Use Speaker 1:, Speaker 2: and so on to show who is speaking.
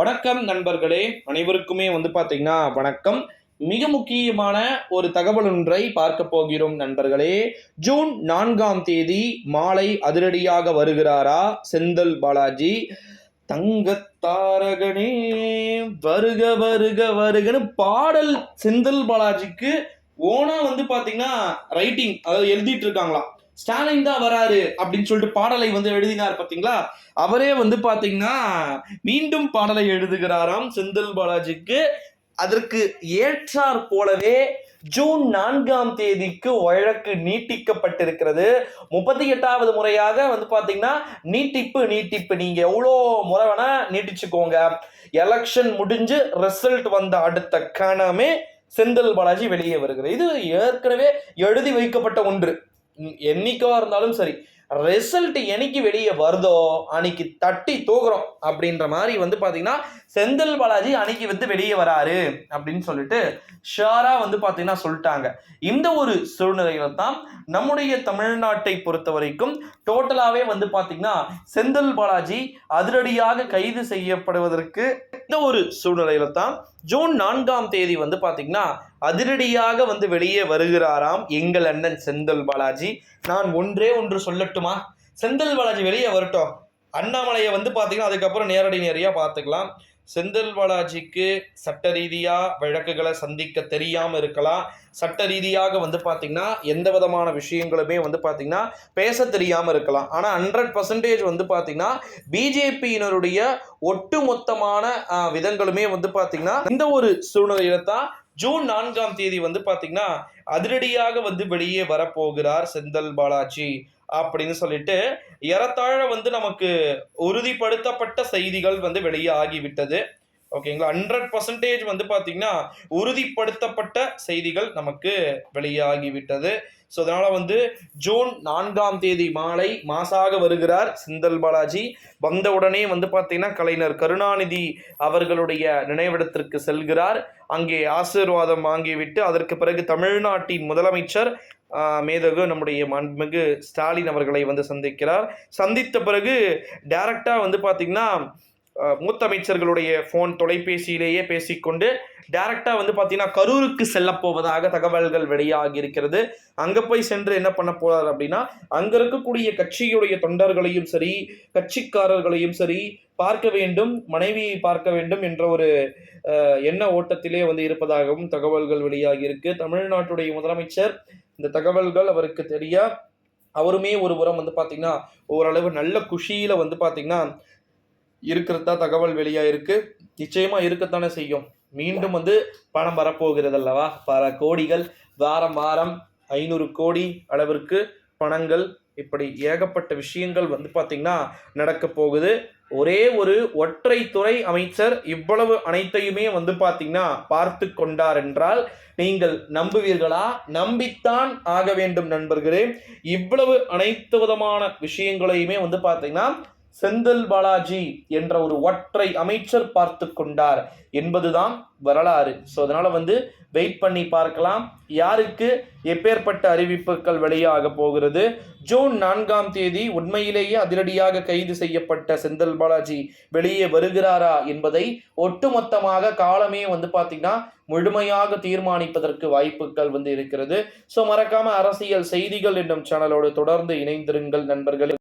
Speaker 1: வணக்கம் நண்பர்களே அனைவருக்குமே வந்து பார்த்தீங்கன்னா வணக்கம். மிக முக்கியமான ஒரு தகவல் ஒன்றை பார்க்க போகிறோம் நண்பர்களே. ஜூன் நான்காம் தேதி மாலை அதிரடியாக வருகிறாரா செந்தல் பாலாஜி? தங்கத்தாரகனே வருக வருக வருகன்னு பாடல் செந்தல் பாலாஜிக்கு ஓனா வந்து பாத்தீங்கன்னா ரைட்டிங் அதாவது எழுதிட்டு இருக்காங்களாம். ஸ்டாலின் தான் வராரு அப்படின்னு சொல்லிட்டு பாடலை வந்து எழுதினார் பார்த்தீங்களா? அவரே வந்து பார்த்தீங்கன்னா மீண்டும் பாடலை எழுதுகிறாராம் செந்தில் பாலாஜிக்கு. அதற்கு ஏற்றார் போலவே ஜூன் நான்காம் தேதிக்கு வழக்கு நீட்டிக்கப்பட்டிருக்கிறது. முப்பத்தி எட்டாவது முறையாக வந்து பாத்தீங்கன்னா நீட்டிப்பு நீட்டிப்பு. நீங்க எவ்வளோ முறை வேணா நீட்டிச்சுக்கோங்க. எலெக்ஷன் முடிஞ்சு ரிசல்ட் வந்த அடுத்த கணமே செந்தில் பாலாஜி வெளியே வருகிறது இது ஏற்கனவே எழுதி வைக்கப்பட்ட ஒன்று. என்னைக்கா இருந்தாலும் சரி ரிசல்ட் என்னைக்கு வெளியே வருதோ அன்னைக்கு தட்டி தூக்குறோம் அப்படின்ற மாதிரி வந்து பார்த்தீங்கன்னா செந்தில் பாலாஜி அன்னைக்கு வந்து வெளியே வராரு அப்படின்னு சொல்லிட்டு ஷாரா வந்து பார்த்தீங்கன்னா சொல்லிட்டாங்க. இந்த ஒரு சூழ்நிலையில தான் நம்முடைய தமிழ்நாட்டை பொறுத்த வரைக்கும் டோட்டலாகவே வந்து பார்த்தீங்கன்னா செந்தில் பாலாஜி அதிரடியாக கைது செய்யப்படுவதற்கு இந்த ஒரு சூழ்நிலையில தான் ஜூன் நான்காம் தேதி வந்து பார்த்தீங்கன்னா அதிரடியாக வந்து வெளியே வருகிறாராம் எங்கள் அண்ணன் செந்தல் பாலாஜி. நான் ஒன்றே ஒன்று சொல்லட்டுமா? செந்தல் பாலாஜி வெளியே வரட்டும். அண்ணாமலையை வந்து பார்த்தீங்கன்னா அதுக்கப்புறம் நேரடி நேரடியாக பார்த்துக்கலாம். செந்தில் பாலாஜிக்கு சட்ட ரீதியாக வழக்குகளை சந்திக்க தெரியாமல் இருக்கலாம். சட்ட ரீதியாக வந்து பார்த்திங்கன்னா எந்த விதமான விஷயங்களுமே வந்து பார்த்திங்கன்னா பேச தெரியாமல் இருக்கலாம். ஆனால் ஹண்ட்ரட் பர்சன்டேஜ் வந்து பார்த்தீங்கன்னா பிஜேபியினருடைய ஒட்டுமொத்தமான விதங்களுமே வந்து பார்த்திங்கன்னா இந்த ஒரு சூழ்நிலையில தான் ஜூன் நான்காம் தேதி வந்து பார்த்தீங்கன்னா அதிரடியாக வந்து வெளியே வரப்போகிறார் செந்தல் பாலாஜி அப்படின்னு சொல்லிட்டு ஏறத்தாழ வந்து நமக்கு உறுதிப்படுத்தப்பட்ட செய்திகள் வந்து வெளியே ஆகிவிட்டது ஓகேங்களா ஹண்ட்ரட் பர்சன்டேஜ் வந்து பார்த்தீங்கன்னா உறுதிப்படுத்தப்பட்ட செய்திகள் நமக்கு வெளியாகிவிட்டது. ஸோ அதனால் வந்து ஜூன் நான்காம் தேதி மாலை மாசாக வருகிறார் சிந்தல் பாலாஜி. வந்த உடனே வந்து பார்த்தீங்கன்னா கலைஞர் கருணாநிதி அவர்களுடைய நினைவிடத்திற்கு செல்கிறார். அங்கே ஆசீர்வாதம் வாங்கிவிட்டு அதற்கு பிறகு தமிழ்நாட்டின் முதலமைச்சர் மேதகு நம்முடைய மண்மிகு ஸ்டாலின் அவர்களை வந்து சந்திக்கிறார். சந்தித்த பிறகு டைரக்டாக வந்து பார்த்திங்கன்னா மூத்த அமைச்சர்களுடைய ஃபோன் தொலைபேசியிலேயே பேசிக்கொண்டு டைரக்டாக வந்து பார்த்தீங்கன்னா கரூருக்கு செல்ல போவதாக தகவல்கள் வெளியாகி இருக்கிறது. அங்கே போய் சென்று என்ன பண்ண போறார் அப்படின்னா அங்கே இருக்கக்கூடிய கட்சியுடைய தொண்டர்களையும் சரி கட்சிக்காரர்களையும் சரி பார்க்க வேண்டும் மனைவியை பார்க்க வேண்டும் என்ற ஒரு எண்ண ஓட்டத்திலே வந்து இருப்பதாகவும் தகவல்கள் வெளியாகி இருக்கு. தமிழ்நாட்டுடைய முதலமைச்சர் இந்த தகவல்கள் அவருக்கு தெரிய? அவருமே ஒரு புறம் வந்து பார்த்தீங்கன்னா ஓரளவு நல்ல குஷியில் வந்து பார்த்தீங்கன்னா இருக்கிறதா தகவல் வெளியாக இருக்குது நிச்சயமாக இருக்கத்தானே செய்யும். மீண்டும் வந்து பணம் வரப்போகிறது அல்லவா பல கோடிகள் வாரம் வாரம் ஐநூறு கோடி அளவிற்கு பணங்கள் இப்படி ஏகப்பட்ட விஷயங்கள் வந்து பார்த்திங்கன்னா நடக்க போகுது. ஒரே ஒரு ஒற்றை துறை அமைச்சர் இவ்வளவு அனைத்தையுமே வந்து பார்த்தீங்கன்னா பார்த்து கொண்டார் என்றால் நீங்கள் நம்புவீர்களா? நம்பித்தான் ஆக வேண்டும் நண்பர்களே. இவ்வளவு அனைத்து விதமான விஷயங்களையுமே வந்து பார்த்தீங்கன்னா செந்தில் பாலாஜி என்ற ஒரு ஒற்றை அமைச்சர் பார்த்து கொண்டார் என்பதுதான் வரலாறு. ஸோ அதனால் வந்து வெயிட் பண்ணி பார்க்கலாம். யாருக்கு எப்பேற்பட்ட அறிவிப்புகள் வெளியாக போகிறது? ஜூன் நான்காம் தேதி உண்மையிலேயே அதிரடியாக கைது செய்யப்பட்ட செந்தில் பாலாஜி வெளியே வருகிறாரா என்பதை ஒட்டுமொத்தமாக காலமே வந்து பார்த்திங்கன்னா முழுமையாக தீர்மானிப்பதற்கு வாய்ப்புகள் வந்து இருக்கிறது. ஸோ மறக்காம அரசியல் செய்திகள் என்னும் சேனலோடு தொடர்ந்து இணைந்திருங்கள் நண்பர்கள்.